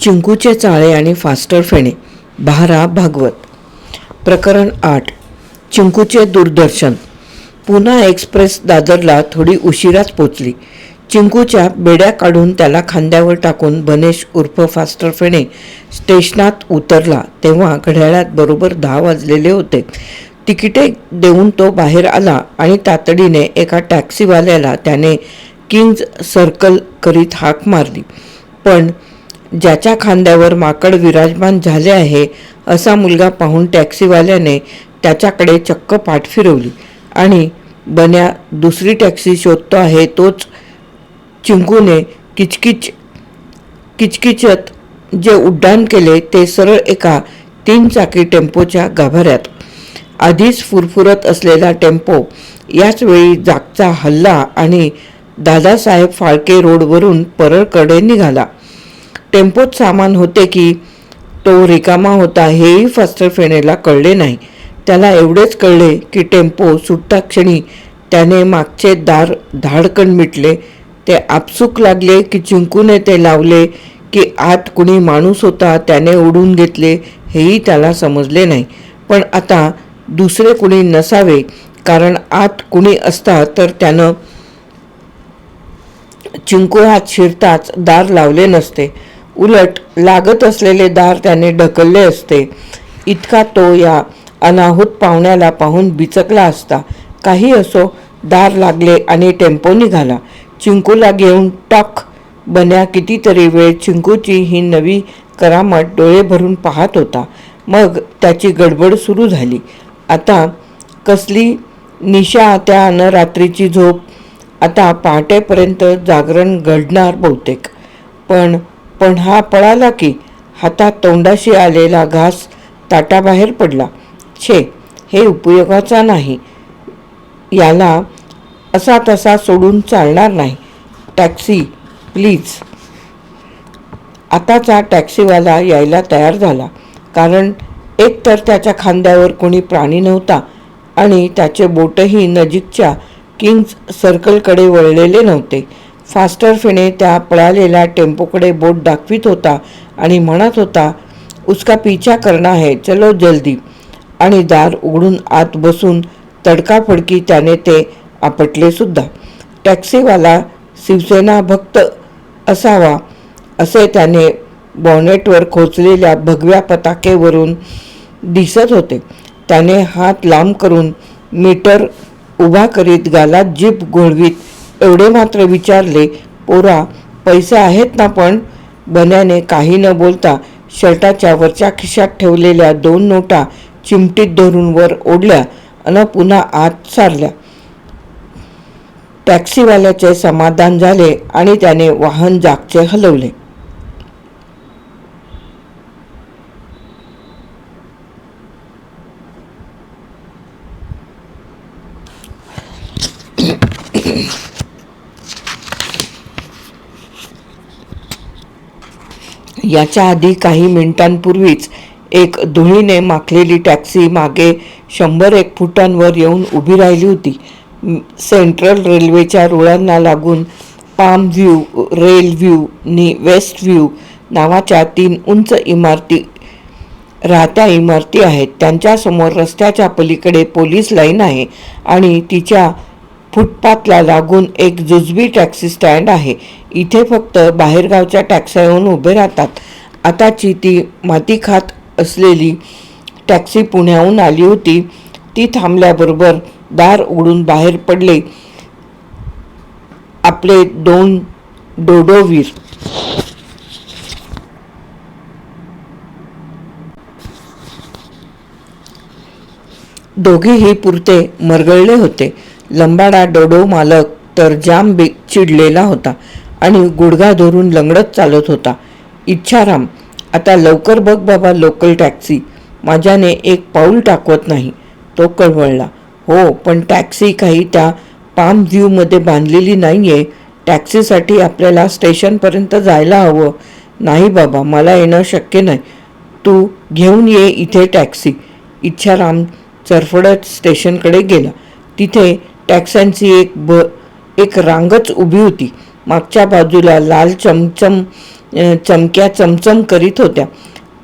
चिंकूचे चाळे आणि फास्टर फेणे भारा भागवत. प्रकरण आठ. चिंकूचे दूरदर्शन. पुन्हा एक्सप्रेस दादरला थोडी उशिराच पोचली. चिंकूच्या बेड्या काढून त्याला खांद्यावर टाकून बनेश उर्फ फास्टर फेणे स्टेशनात उतरला. तेव्हा घड्याळात बरोबर दहा वाजलेले होते. तिकिटे देऊन तो बाहेर आला आणि तातडीने एका टॅक्सीवाल्याला त्याने किंग्ज सर्कल करीत हाक मारली. पण ज्याच्या खांद्यावर माकड विराजमान झाले आहे असा मुलगा पाहून टॅक्सीवाल्याने त्याच्याकडे चक्क पाठ फिरवली. आणि बन्या दुसरी टॅक्सी शोधतो आहे तोच चिंकूने किचकिच किचकिचत जे उड्डाण केले ते सरळ एका तीन चाकी टेम्पोच्या गाभाऱ्यात. आधीच फुरफुरत असलेला टेम्पो याच वेळी जागचा हल्ला आणि दादासाहेब फाळके रोडवरून परळकडे निघाला. टेम्पोत सामान होते की तो रिकामा होता हेही फास्टर फेणेला कळले नाही. त्याला एवढेच कळले की टेम्पो सुटता क्षणी त्याने मागचे दार धाडकन मिटले. ते आपसूक लागले की चिंकूने ते लावले की आत कुणी माणूस होता त्याने ओढून घेतले हेही त्याला समजले नाही. पण आता दुसरे कुणी नसावे कारण आत कुणी असता तर त्यानं चिंकू हात शिरताच दार लावले नसते. उलट लागत असलेले दार त्याने ढकलले असते. इतका तो या अनाहूत पाहुण्याला पाहून बिचकला असता. काही असो दार लागले आणि टेम्पो निघाला. चिंकूला घेऊन टाक! बन्या कितीतरी वेळ चिंकूची ही नवी करामत डोळे भरून पाहत होता. मग त्याची गडबड सुरू झाली. आता कसली निशा त्या अन रात्रीची झोप? आता पहाटेपर्यंत जागरण घडणार बहुतेक. पण पण हा पळाला की हातात तोंडाशी आलेला घास ताटाबाहेर पडला. छे हे उपयोगाचा नाही. याला असा तसा सोडून चालणार नाही. Taxi please. आताचा टॅक्सीवाला यायला तयार झाला. कारण एकतर त्याच्या खांद्यावर कोणी प्राणी नव्हता आणि त्याचे बोटही नजीकच्या किंग्ज सर्कलकडे वळलेले नव्हते. फास्टर फिने त्या पळालेल्या टेम्पोकडे बोट दाखवित होता आणि म्हणत होता उसका पीछा करना है चलो जल्दी. आणि दार उघडून आत बसून तडकाफडकी त्याने ते आपटले सुद्धा. टॅक्सीवाला शिवसेना भक्त असावा असे त्याने बॉनेटवर खोचलेल्या भगव्या पताकेवरून दिसत होते. त्याने हात लांब करून मीटर उभा करीत गालात जीप घोळवीत एवढे मात्र विचारले पोरा पैसे आहेत ना पण? बन्याने काही न बोलता शर्टाच्या वरच्या खिशात ठेवलेल्या दोन नोटा चिमटीत धरून वर ओढल्या अन पुन्हा आत सारल्या. टॅक्सीवाल्याचे समाधान झाले आणि त्याने वाहन जागचे हलवले. याच्या आधी काही मिनिटांपूर्वीच एक धुळीने माखलेली टॅक्सी मागे शंभर एक फुटांवर येऊन उभी राहिली होती. सेंट्रल रेल्वेच्या रुळांना लागून पाम व्ह्यू रेल व्ह्यू नि वेस्ट व्ह्यू नावाच्या तीन उंच इमारती राहत्या इमारती आहेत. त्यांच्यासमोर रस्त्याच्या पलीकडे पोलीस लाईन आहे आणि तिच्या फुटपाथला लागून एक जुजबी टॅक्सी स्टँड आहे. इथे फक्त बाहेरगावच्या टॅक्स्या येऊन उभे राहतात. आताची ती माती खात असलेली टॅक्सी पुण्याहून आली होती. ती थांबल्याबरोबर दार उघडून बाहेर पडले. आपले दोन डोडोवीर. दोघेही पुरते मरगळले होते. लंबाडा डोडो मालक तर जाम बे चिडलेला होता आणि गुडघा धरून लंगडत चालत होता. इच्छाराम आता लवकर बघ बाबा लोकल टॅक्सी माझ्याने एक पाऊल टाकवत नाही. तो कळवळला. हो पण टॅक्सी काही त्या पाम व्ह्यूमध्ये बांधलेली नाही आहे टॅक्सीसाठी आपल्याला स्टेशनपर्यंत जायला हवं. नाही बाबा मला येणं शक्य नाही. तू घेऊन ये इथे टॅक्सी इच्छाराम चरफडत स्टेशनकडे गेला. तिथे टॅक्स्यांची एक ब एक रांगच उभी होती. मागच्या बाजूला लाल चमचम चमक्या चमचम करीत होत्या.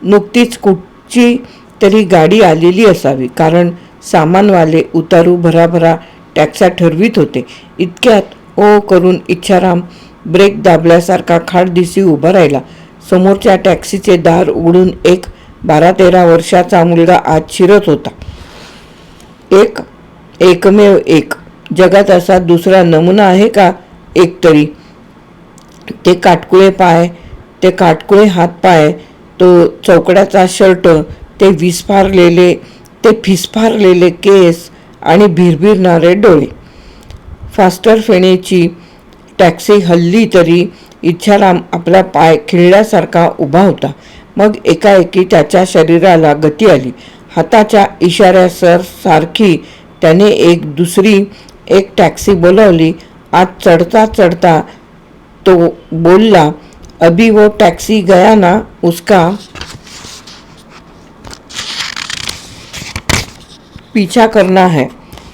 नुकतीच कुठची तरी गाडी आलेली असावी कारण सामानवाले उतारू भराभरा टॅक्सा ठरवीत होते. इतक्यात ओ करून इच्छाराम ब्रेक दाबल्यासारखा खाट दिसी उभा राहिला. समोरच्या टॅक्सीचे दार उघडून एक बारा तेरा वर्षाचा मुलगा आत शिरत होता. एक एकमेव एक. जगात असा दुसरा नमुना आहे का? एक तरी ते काटकुळे पाय ते काटकुळे हातपाय तो चौकड्याचा शर्ट ते विस्फारलेले ते फिस्फारलेले केस आणि भिरभिरणारे डोळे. फास्टर फेणेची टॅक्सी हल्ली तरी इच्छाराम आपला पाय खिळल्यासारखा उभा होता. मग एकाएकी त्याच्या शरीराला गती आली. हाताच्या इशाऱ्यासर सारखी त्याने एक दुसरी एक टॅक्सी बोलावली. आत चढता चढता तो बोलला अभी वो टैक्सी गया ना उसका? पीछा करना है.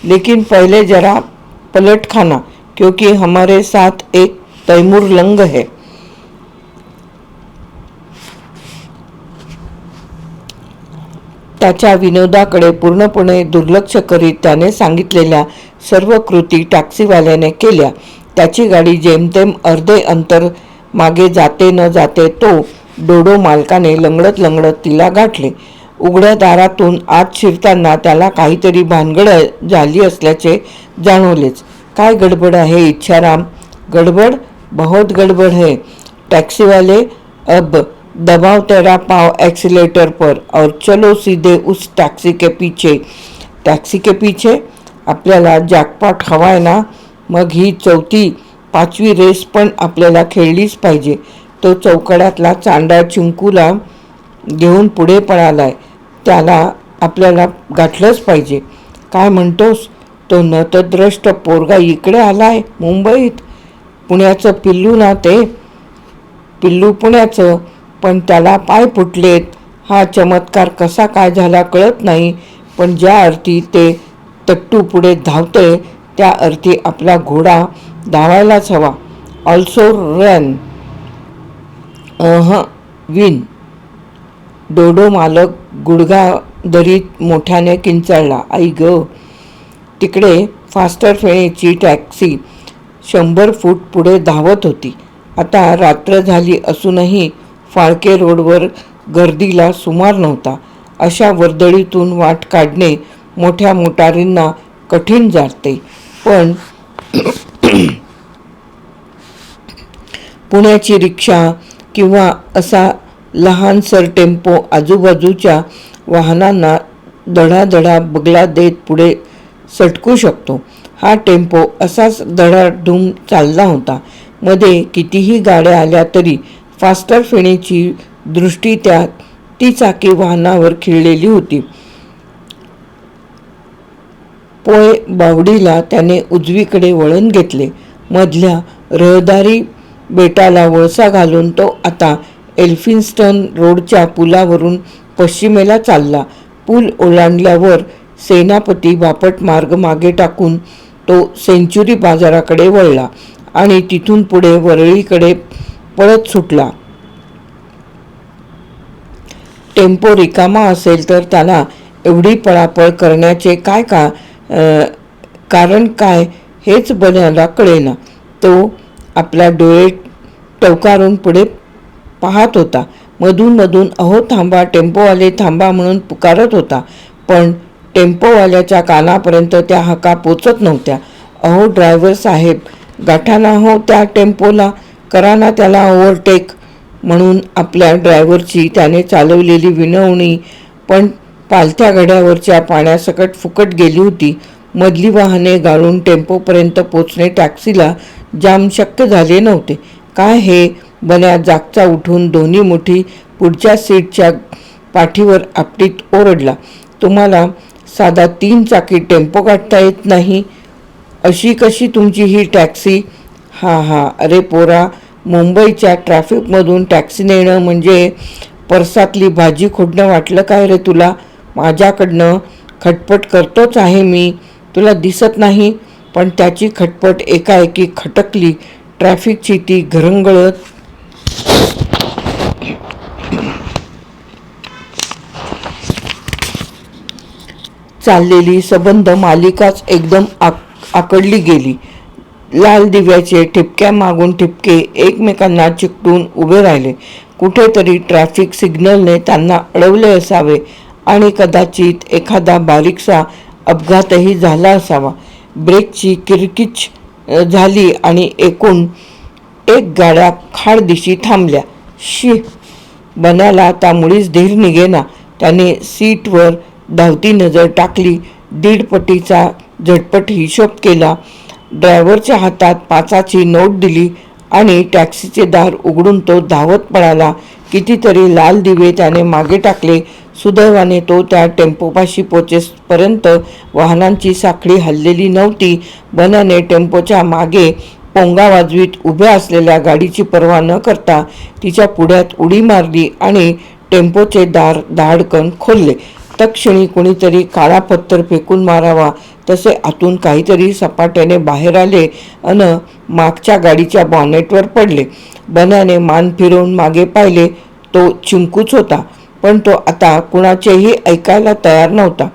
लेकिन पहले जरा पलट खाना क्योंकि हमारे साथ एक तैमूर लंग है। त्याच्या विनोदाकडे पूर्णपणे दुर्लक्ष करीत त्याने सांगितलेल्या सर्व कृती टॅक्सीवाल्याने केल्या. त्याची गाडी जेमतेम अर्धे अंतर मागे जाते न जाते तो डोडो मालकाने लंगडत लंगडत तिला गाठले. उघड्या दारातून आत शिरताना त्याला काहीतरी भानगड झाली असल्याचे जाणवलेच. काय गडबड आहे इच्छाराम? गडबड? बहुत गडबड है. टॅक्सीवाले अब दबाव तेरा पाव ॲक्सिलेटर पर और चलो सीधे उस टैक्सी के पीछे. टॅक्सी के पीछे? आपल्याला जॅकपॉट हवाय ना मग ही चौथी पाचवी रेस पण आपल्याला खेळलीच पाहिजे. तो चौकड्यातला चांडा चिंकूला घेऊन पुढे पळालाय. त्याला आपल्याला गाठलंच पाहिजे. काय म्हणतोस? तो नतद्रष्ट पोरगा इकडे आला आहे मुंबईत. पुण्याचं पिल्लू ना ते? पिल्लू पुण्याचं पण त्याला पाय फुटलेत. हा चमत्कार कसा काय झाला कळत नाही पण ज्या अर्थी ते तट्टू पुढे धावतोय त्या अर्थी आपला घोडा धावायलाच हवा. ऑल्सो रन अह विन डोडो मालक गुडघा दरीत मोठ्याने किंचाळला. आई ग. तिकडे फास्टर फेणेची टॅक्सी शंभर फूट पुढे धावत होती. आता रात्र झाली असूनही फाळके रोडवर गर्दीला सुमार नव्हता. अशा वर्दळीतून वाट काढणे मोठ्या मोटारींना कठीण जाते. पण पुण्याची रिक्षा किंवा असा लहानसर टेम्पो आजूबाजूच्या वाहनांना धडाधडा बगला देत पुढे सटकू शकतो. हा टेम्पो असाच धडाधूम चालला होता. मध्ये कितीही गाड्या आल्या तरी फास्टर फेणीची दृष्टी त्या ती चाकी वाहनावर खिळलेली होती. पोय बावडीला त्याने उजवीकडे वळण घेतले. मधल्या रहदारी बेटाला वळसा घालून तो आता एल्फिन्स्टन रोडच्या पुलावरून पश्चिमेला चालला. पूल ओलांडल्यावर सेनापती बापट मार्ग मागे टाकून तो सेंचुरी बाजाराकडे वळला आणि तिथून पुढे वरळीकडे पळत सुटला. टेम्पो रिकामा असेल तर त्याला एवढी पळापळ करण्याचे काय का? कारण काय? हेच बन्याला कळेना. तो आपला डोळे टवकारून पुढे पाहत होता. मधून मधून अहो थांबा टेम्पोवाले थांबा म्हणून पुकारत होता. पण टेम्पोवाल्याच्या कानापर्यंत त्या हाका पोचत नव्हत्या. अहो ड्रायव्हर साहेब गाठाना हो त्या टेम्पोला करा ना त्याला ओव्हरटेक म्हणून आपल्या ड्रायव्हरची त्याने चालवलेली विनवणी. पण पालथ्या गड्यावरच्या पाण्यासकट फुकट गेली होती. मधली वाहने गाळून टेम्पोपर्यंत पोचणे टॅक्सीला जाम शक्य झाले नव्हते. काय हे? बन्या जागचा उठून दोन्ही मुठी पुढच्या सीटच्या पाठीवर आपटीत ओरडला. तुम्हाला साधा तीन चाकी टेम्पो काढता येत नाही? अशी कशी तुमची ही टॅक्सी? हा हा अरे पोरा मुंबईच्या ट्रॅफिकमधून टॅक्सी नेणं म्हणजे परसातली भाजी खोडणं वाटलं काय रे तुला? माझ्याकडनं खटपट करतोच आहे मी. तुला दिसत नाही पण त्याची खटपट एकाएकी खटकली. ट्रॅफिकची ती घरंगळत. चाललेली सबंध मालिकाच एकदम आक आकडली गेली. लाल दिव्याचे ठिपक्या मागून ठिपके एकमेकांना चिकटून उभे राहिले. कुठेतरी ट्रॅफिक सिग्नलने त्यांना अडवले असावे. आणि कदाचित एखादा बारीकसा अपघातही झाला असावा. ब्रेकची किरकिच झाली आणि एकूण एक गाड्या खाडदिशी थांबल्या. शी बनाला आता मुळीच धीर निघेना. त्याने सीटवर धावती नजर टाकली. दीडपटीचा झटपट हिशोब केला. ड्रायव्हरच्या हातात पाचाची नोट दिली आणि टॅक्सीचे दार उघडून तो धावत पळाला कितीतरी लाल दिवे त्याने मागे टाकले. सुदैवाने तो त्या टेम्पोपाशी पोचेपर्यंत वाहनांची साखळी हललेली नव्हती. बनाने टेम्पोच्या मागे पोंगा वाजवीत उभ्या असलेल्या गाडीची पर्वा न करता तिच्या पुढ्यात उडी मारली आणि टेम्पोचे दार धाडकन खोलले. तक्षणी कुणीतरी काळा पत्थर फेकून मारावा तसे आतून काहीतरी सपाट्याने बाहेर आले अन मागच्या गाडीच्या बॉनेटवर पडले. बनाने मान फिरवून मागे पाहिले तो चिंकूच होता. पण तो आता कुणाचेही ऐकायला तयार नव्हता.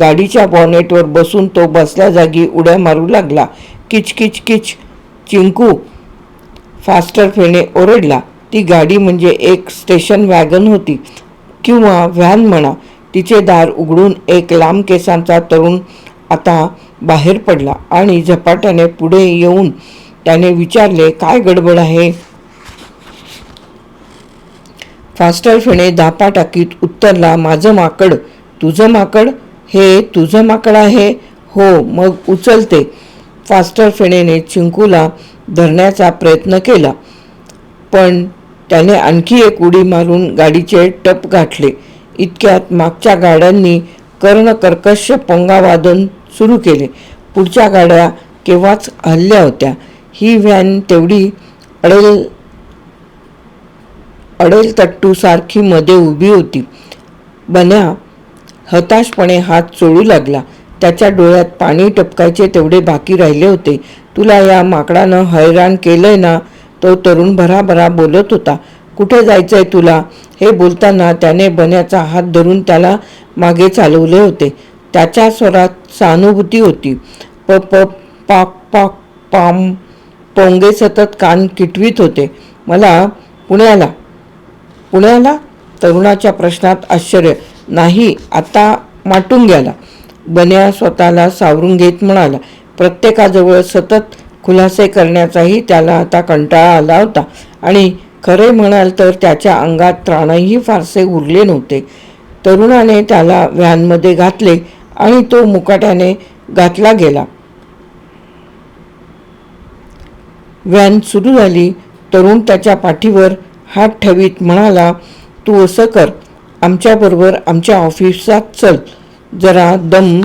गाडीच्या बॉनेटवर बसून तो बसल्या जागी उड्या मारू लागला. किच किच किच. चिंकू फास्टर फेणे ओरडला. ती गाडी म्हणजे एक स्टेशन वॅगन होती किंवा व्हॅन म्हणा. तिचे दार उघडून एक लांब केसांचा तरुण आता बाहेर पडला आणि झपाट्याने पुढे येऊन त्याने विचारले काय गडबड आहे? फास्टर फेणे धापा टाकीत उत्तरला माझं माकड तुझं माकड? हे तुझं माकड आहे? हो मग उचलते. फास्टर फेणेने चिंकूला धरण्याचा प्रयत्न केला पण त्याने आणखी एक उडी मारून गाडीचे टप गाठले. इतक्यात मागच्या गाड्यांनी कर्णकर्कश पंगावादन सुरू केले. पुढच्या गाड्या केव्हाच हल्ल्या होत्या. ही व्हॅन तेवढी अडेल अडेल तट्टू सारखी मध्ये उभी होती. बन्या हताशपणे हात चोळू लागला. त्याच्या डोळ्यात पाणी टपकायचे तेवढे बाकी राहिले होते. तुला या माकडानं हैराण केलंय ना? तो तरुण भराभरा बोलत होता. कुठे जायचंय तुला? हे बोलताना त्याने बन्याचा हात धरून त्याला मागे चालवले होते. त्याच्या स्वरात सहानुभूती होती. प प पाक पाक पाम पोंगे सतत कान किटवीत होते. मला पुण्याला पुण्याला तरुणाच्या प्रश्नात आश्चर्य. नाही आता माटून गेला. बन्या स्वतःला सावरून घेत म्हणाला प्रत्येकाजवळ सतत खुलासे करण्याचाही त्याला आता कंटाळा आला होता. आणि खरे म्हणाल तर त्याच्या अंगात त्राणही फारसे उरले नव्हते. तरुणाने त्याला व्हॅनमध्ये घातले आणि तो मुकाट्याने घातला गेला. व्हॅन सुरू झाली. तरुण त्याच्या पाठीवर हात ठेवीत म्हणाला तू असं कर आमच्याबरोबर आमच्या ऑफिसात चल जरा दम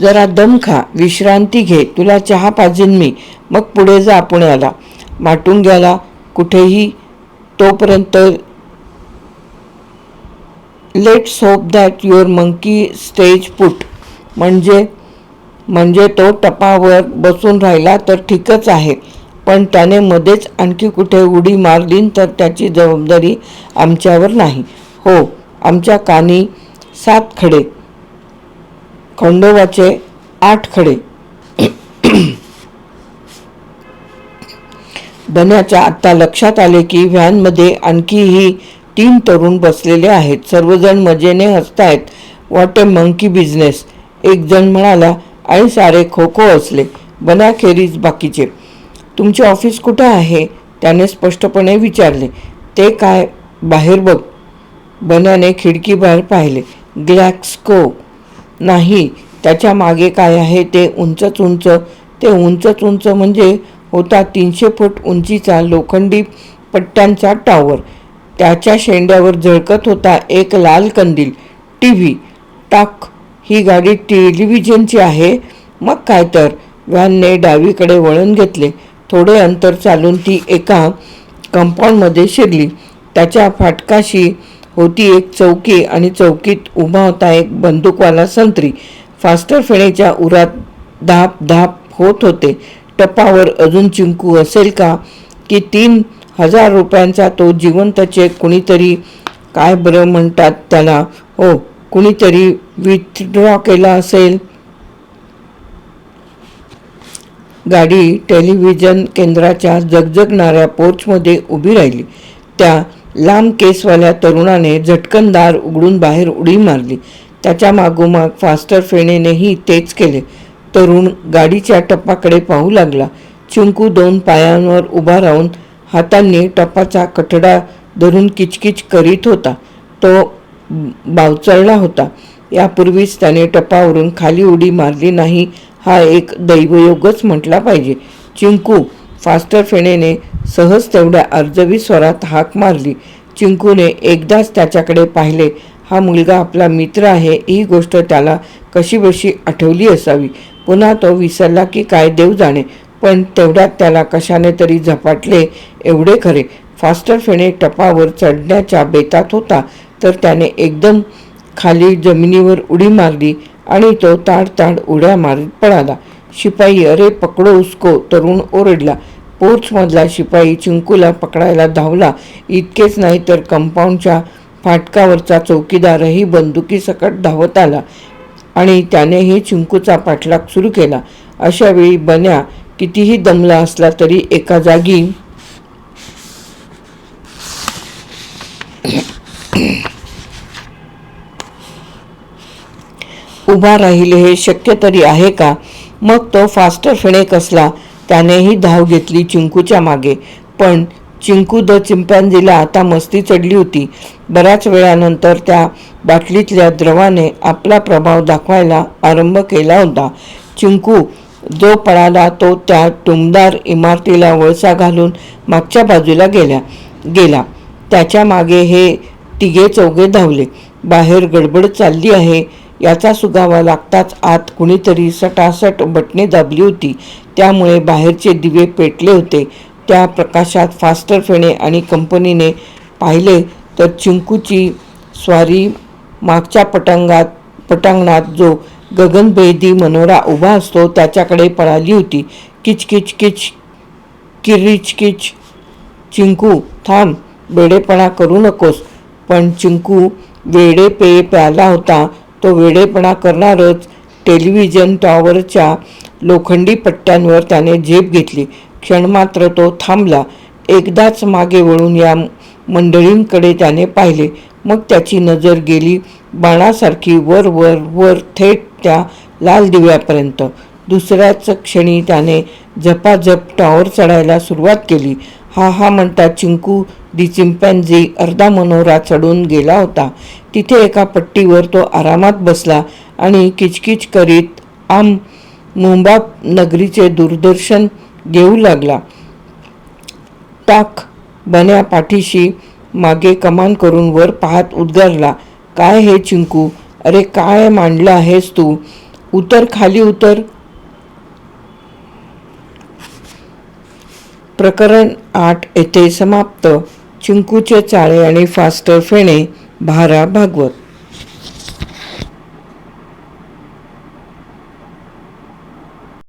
जरा दम खा विश्रांती घे तुला चहा पाजेन मी. मग पुढे जा पुण्याला. माटून कुठेही तोपर्यंत let's hope that your monkey stays put म्हणजे म्हणजे तो टपावर बसून राहिला तर ठीकच आहे. पण त्याने मध्येच आणखी कुठे उडी मारली तर त्याची जबाबदारी आमच्यावर नाही. हो आमच्या कानी सात खडे. खंडोबाचे आठ खडे. बन्याच्या आत्ता लक्षात आले की व्हॅनमध्ये आणखीही तीन तरुण बसलेले आहेत. सर्वजण मजेने हसतायत. वॉट ए मंकी बिझनेस एक जण म्हणाला आणि सारे खो खो असले बनाखेरीज बाकीचे. तुमचे ऑफिस कुठं आहे? त्याने स्पष्टपणे विचारले. ते काय? बाहेर बघ. बन्याने खिडकीबाहेर पाहिले. ग्लॅक्सको. नाही त्याच्यामागे काय आहे? ते उंचच उंच. ते उंचच उंच म्हणजे होता तीनशे फूट उंचीचा लोखंडी पट्ट्यांचा टॉवर त्याच्या शेंड्यावर झळकत होता एक लाल कंदील. टी व्ही टाक. ही गाडी टेलिव्हिजनची आहे. मग काय तर? व्हॅनने डावीकडे वळण घेतले. थोडे अंतर चालून ती एका कंपाऊंडमध्ये शिरली. त्याच्या फाटकाशी होती एक चौकी आणि चौकीत उभा होता एक बंदूकवाला संत्री. फास्टर फेणेच्या उरात धाप धाप होत होते. टपावर अजून चिंकू असेल का? की तीन हजार रुपयांचा तो जिवंत चेक कुणीतरी? काय बरं म्हणतात त्याला? हो कुणीतरी विथड्रॉ केला असेल. गाडी टेलिव्हिजन केंद्राच्या जगजगणाऱ्या पोर्चमध्ये उभी राहिली. त्या लांब केसवाल्या तरुणाने झटकन दार उघडून बाहेर उडी मारली. त्याच्या मागोमाग फास्टर फेणेनेही तेच केले. तरुण गाडीच्या टप्पाकडे पाहू लागला. चिंकू दोन पायांवर उभा राहून हातांनी टप्पाचा कठडा धरून किचकिच करीत होता. तो बावचळला होता. यापूर्वीच त्याने टपावरून खाली उडी मारली नाही हा एक दैवयोगच म्हटला पाहिजे. चिंकू फास्टर फेणेने सहज तेवढ्या अर्जवी स्वरात हाक मारली. चिंकूने एकदाच त्याच्याकडे पाहिले हा मुलगा आपला मित्र आहे ही गोष्ट त्याला कशीबशी आठवली असावी. पुन्हा तो विसरला की काय देव जाणे पण तेवढ्यात त्याला कशाने तरी झपाटले एवढे खरे. फास्टर फेणे टपावर चढण्याच्या बेतात होता. तर त्याने एकदम खाली जमिनीवर उडी मारली आणि तो ताड ताड उड्या मारत पळाला. शिपाई अरे पकडो उसको तरुण ओरडला. पोर्चमधला शिपाई चिंकूला पकडायला धावला. इतकेच नाही तर कंपाऊंडच्या फाटकावरचा चौकीदारही बंदुकीसकट धावत आला आणि त्यानेही चिंकूचा पाठलाग सुरू केला. अशावेळी बन्या कितीही दमला असला तरी एका जागी उभा राहील हे शक्य तरी आहे का? मग तो फास्टर फिणे असला त्यानेही धाव घेतली चिंकूच्या मागे. पण चिंकू द चिंपॅन्झीला आता मस्ती चढली होती. बऱ्याच वेळानंतर त्या बाटलीतल्या द्रवाने आपला प्रभाव दाखवायला आरंभ केला होता. चिंकू जो पळाला तो त्या टुमदार इमारतीला वळसा घालून मागच्या बाजूला गेल्या गेला. त्याच्यामागे हे तिघे चौघे धावले. बाहेर गडबड चालली आहे. याचा सुगावा लागताच आत कुणीतरी सटासट बटणे दाबली होती. त्यामुळे बाहेरचे दिवे पेटले होते. त्या प्रकाशात फास्टर फेणे आणि कंपनीने पाहिले तर चिंकूची स्वारी मागच्या पटांगात पटांगणात जो गगनभेदी मनोरा उभा असतो त्याच्याकडे पळाली होती. किच किच किच किरीच किच. चिंकू थांब वेडेपणा करू नकोस. पण चिंकू वेडे पेय प्याला होता. तो वेडेपणा करणारच टेलिव्हिजन टॉवरच्या लोखंडी पट्ट्यांवर त्याने झेप घेतली. क्षणमात्र तो थांबला. एकदाच मागे वळून या मंडळींकडे त्याने पाहिले. मग त्याची नजर गेली बाणासारखी वर वर वर थेट त्या लाल दिव्यापर्यंत. दुसऱ्याच क्षणी त्याने झपाझप टॉवर चढायला सुरुवात केली. हा हा म्हणता चिंकू दी चिंपॅन्झी अर्धा मनोरा चढून गेला होता. तिथे एका पट्टीवर तो आरामात बसला आणि किचकिच करीत आम मुंबा नगरीचे दूरदर्शन घेऊ लागला. टाक बन्या पाठीशी मागे कमान करून वर पाहत उद्गारला काय हे चिंकू? अरे काय मांडलं आहेस तू? उतर खाली उतर. प्रकरण आठ येथे समाप्त. चिंकूचे चाळे आणि फास्टर फेणे भारा भागवत.